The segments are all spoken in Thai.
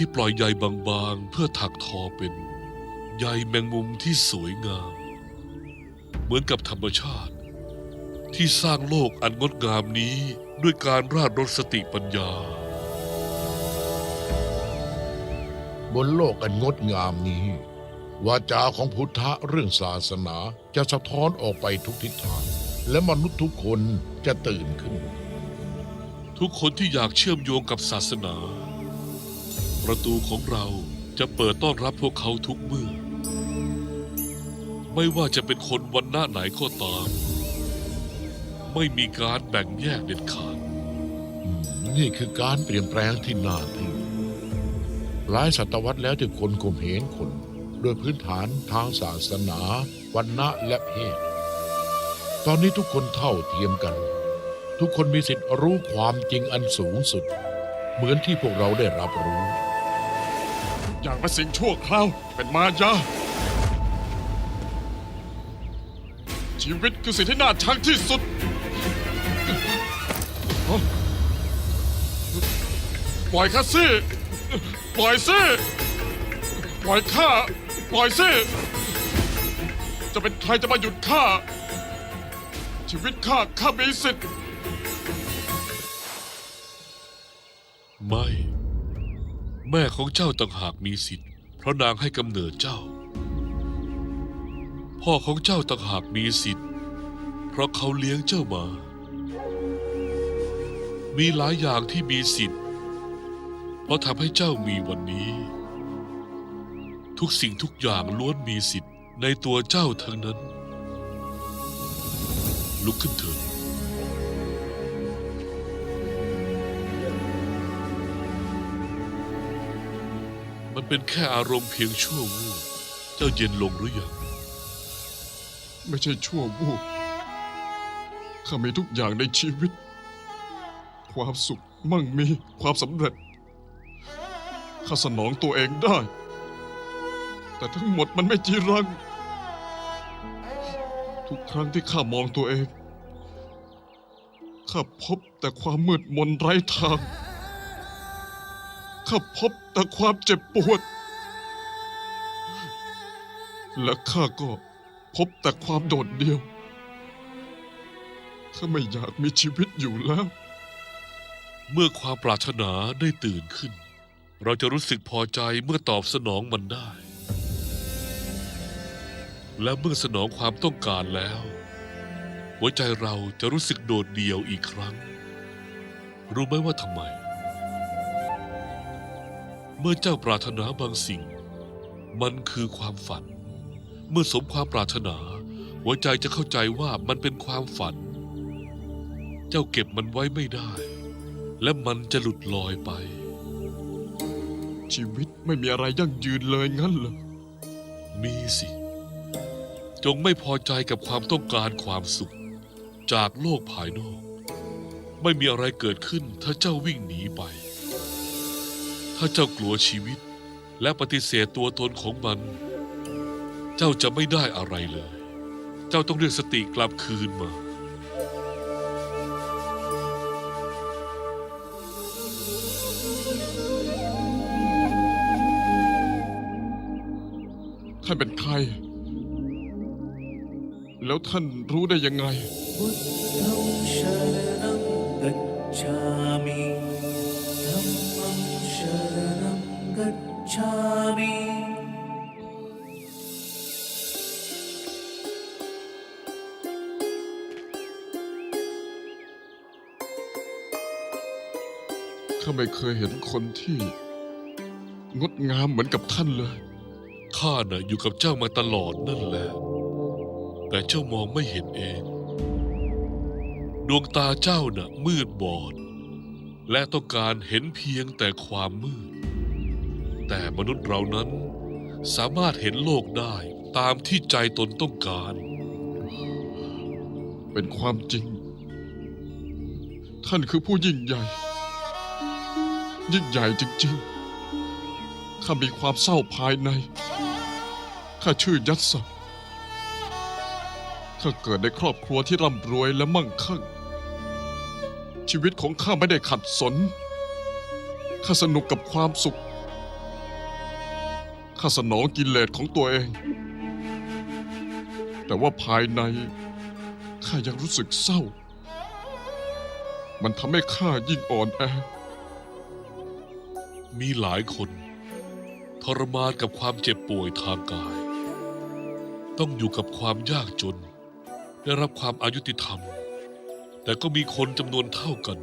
ที่ปล่อยใยบางๆ เพื่อถักทอเป็นใยแมงมุมที่สวยงาม เหมือนกับธรรมชาติ ที่สร้างโลกอันงดงามนี้ด้วยการราดรสสติปัญญา บนโลกอันงดงามนี้ วาจาของพุทธะเรื่องศาสนาจะสะท้อนออกไปทุกทิศทาง และมนุษย์ทุกคนจะตื่นขึ้น ทุกคนที่อยากเชื่อมโยงกับศาสนา ประตูของเราจะเปิดต้อนรับพวกเขาทุกเมื่อ ไม่ว่าจะเป็นคนวันหน้าไหนก็ตาม ไม่มีการแบ่งแยกเด็ดขาด นี่คือการเปลี่ยนแปลงที่น่าทึ่งหลายศตวรรษแล้วที่คนข่มเหงคน โดยพื้นฐานทางศาสนา วันณะและเพศ ตอนนี้ทุกคนเท่าเทียมกัน ทุกคนมีสิทธิ์รู้ความจริงอันสูงสุด เหมือนที่พวกเราได้รับรู้ อย่างเป็นสิ่งชั่วคราว เป็นมายา ชีวิตคือสิ่งที่น่าชังที่สุด ปล่อยข้าสิปล่อยสิปล่อยข้า ปล่อยสิจะเป็นใครจะมาหยุดข้า ชีวิตข้า ข้ามีสิทธิ์ ไม่ แม่ของเจ้าต่างหากมีสิทธิ์ เพราะนางให้กำเนิดเจ้า พ่อของเจ้าต่างหากมีสิทธิ์ เพราะเขาเลี้ยงเจ้ามา มีหลายอย่างที่มีสิทธิ์ เพราะทำให้เจ้ามีวันนี้ ทุกสิ่งทุกอย่างล้วนมีสิทธิ์ในตัวเจ้าทั้งนั้น ลุกขึ้นเถิด มันเป็นแค่อารมณ์เพียงชั่ววูบเจ้าเย็นลงหรือยังไม่ใช่ชั่ววูบข้ามีทุกอย่างในชีวิต ความสุขมั่งมีความสำเร็จข้าสนองตัวเองได้ แต่ทั้งหมดมันไม่จีรัง ทุกครั้งที่ข้ามองตัวเอง ข้าพบแต่ความมืดมนไร้ทาง ข้าพบแต่ความเจ็บปวด และข้าก็พบแต่ความโดดเดี่ยวข้าไม่อยากมีชีวิตอยู่แล้ว เมื่อความปรารถนาได้ตื่นขึ้น เราจะรู้สึกพอใจเมื่อตอบสนองมันได้ และเมื่อสนองความต้องการแล้ว หัวใจเราจะรู้สึกโดดเดี่ยวอีกครั้ง รู้ไหมว่าทำไม เมื่อเจ้าปรารถนาบางสิ่ง มันคือความฝัน เมื่อสมความปรารถนา หัวใจจะเข้าใจว่ามันเป็นความฝัน เจ้าเก็บมันไว้ไม่ได้ และมันจะหลุดลอยไป ชีวิตไม่มีอะไรยั่งยืนเลยงั้นเหรอ มีสิ จงไม่พอใจกับความต้องการความสุข จากโลกภายนอก ไม่มีอะไรเกิดขึ้นถ้าเจ้าวิ่งหนีไป ถ้าเจ้ากลัวชีวิต และปฏิเสธตัวตนของมัน เจ้าจะไม่ได้อะไรเลย เจ้าต้องเรียกสติกลับคืนมาท่านเป็นใคร แล้วท่านรู้ได้ยังไง गच्छामि ข้าไม่เคยเห็นคนที่ งดงามเหมือนกับท่านเลย ข้าน่ะอยู่กับเจ้ามาตลอดนั่นแหละ แต่เจ้ามองไม่เห็นเอง ดวงตาเจ้าน่ะมืดบอด และต้องการเห็นเพียงแต่ความมืด แต่มนุษย์เรานั้น สามารถเห็นโลกได้ตามที่ใจตนต้องการ เป็นความจริง ท่านคือผู้ยิ่งใหญ่ ยิ่งใหญ่จริงๆข้ามีความเศร้าภายในข้าชื่อยัตสะข้าเกิดในครอบครัวที่ร่ำรวยและมั่งคั่ง ชีวิตของข้าไม่ได้ขัดสนข้าสนุกกับความสุข ข้าสนองกิเลสของตัวเอง แต่ว่าภายในข้ายังรู้สึกเศร้า มันทำให้ข้ายิ่งอ่อนแอ มีหลายคนทรมานกับความเจ็บป่วยทางกาย ต้องอยู่กับความยากจน ได้รับความอายุติธรรม แต่ก็มีคนจำนวนเท่ากัน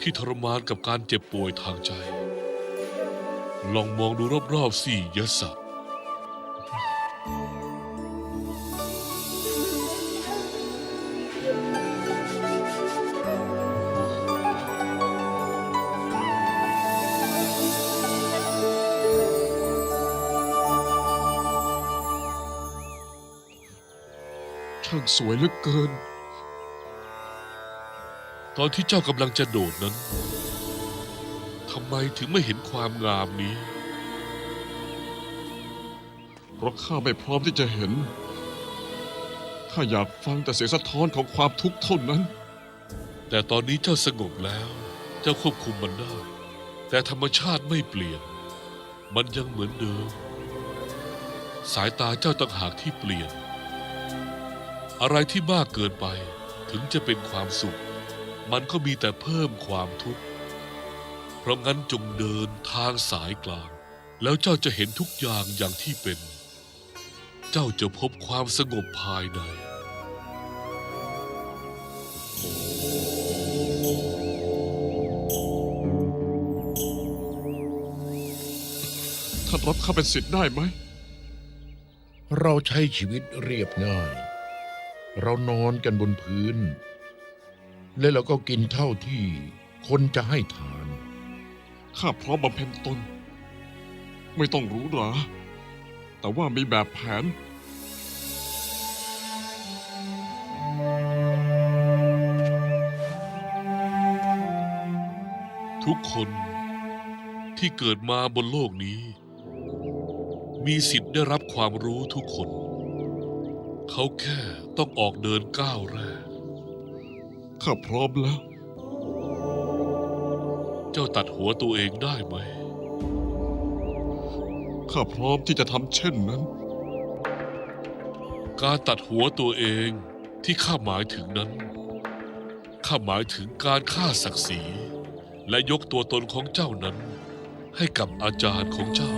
ที่ทรมานกับการเจ็บป่วยทางใจ ลองมองดูรอบๆสิยศะช่างสวยเหลือเกิน ตอนที่เจ้ากำลังจะโดดนั้น ทำไมถึงไม่เห็นความงามนี้ เพราะข้าไม่พร้อมที่จะเห็น ข้าอยากฟังแต่เสียงสะท้อนของความทุกข์เท่านั้น แต่ตอนนี้เจ้าสงบแล้ว เจ้าควบคุมมันได้ แต่ธรรมชาติไม่เปลี่ยน มันยังเหมือนเดิม สายตาเจ้าต่างหากที่เปลี่ยน อะไรที่มากเกินไปถึงจะเป็นความสุข มันก็มีแต่เพิ่มความทุกข์ เพราะงั้นจงเดินทางสายกลาง แล้วเจ้าจะเห็นทุกอย่างอย่างที่เป็น เจ้าจะพบความสงบภายในท่านรับข้าเป็นศิษย์ได้ไหม เราใช้ชีวิตเรียบง่าย เรานอนกันบนพื้น และเราก็กินเท่าที่คนจะให้ทาน ข้าพร้อมบำเพ็ญตน ไม่ต้องรู้หราแต่ว่ามีแบบแผน ทุกคนที่เกิดมาบนโลกนี้ มีสิทธิ์ได้รับความรู้ทุกคน เขาแค่ต้องออกเดินก้าวแรก ข้าพร้อมแล้ว เจ้าตัดหัวตัวเองได้ไหม ข้าพร้อมที่จะทำเช่นนั้น การตัดหัวตัวเองที่ข้าหมายถึงนั้น ข้าหมายถึงการฆ่าศักดิ์ศรี และยกตัวตนของเจ้านั้น ให้กับอาจารย์ของเจ้า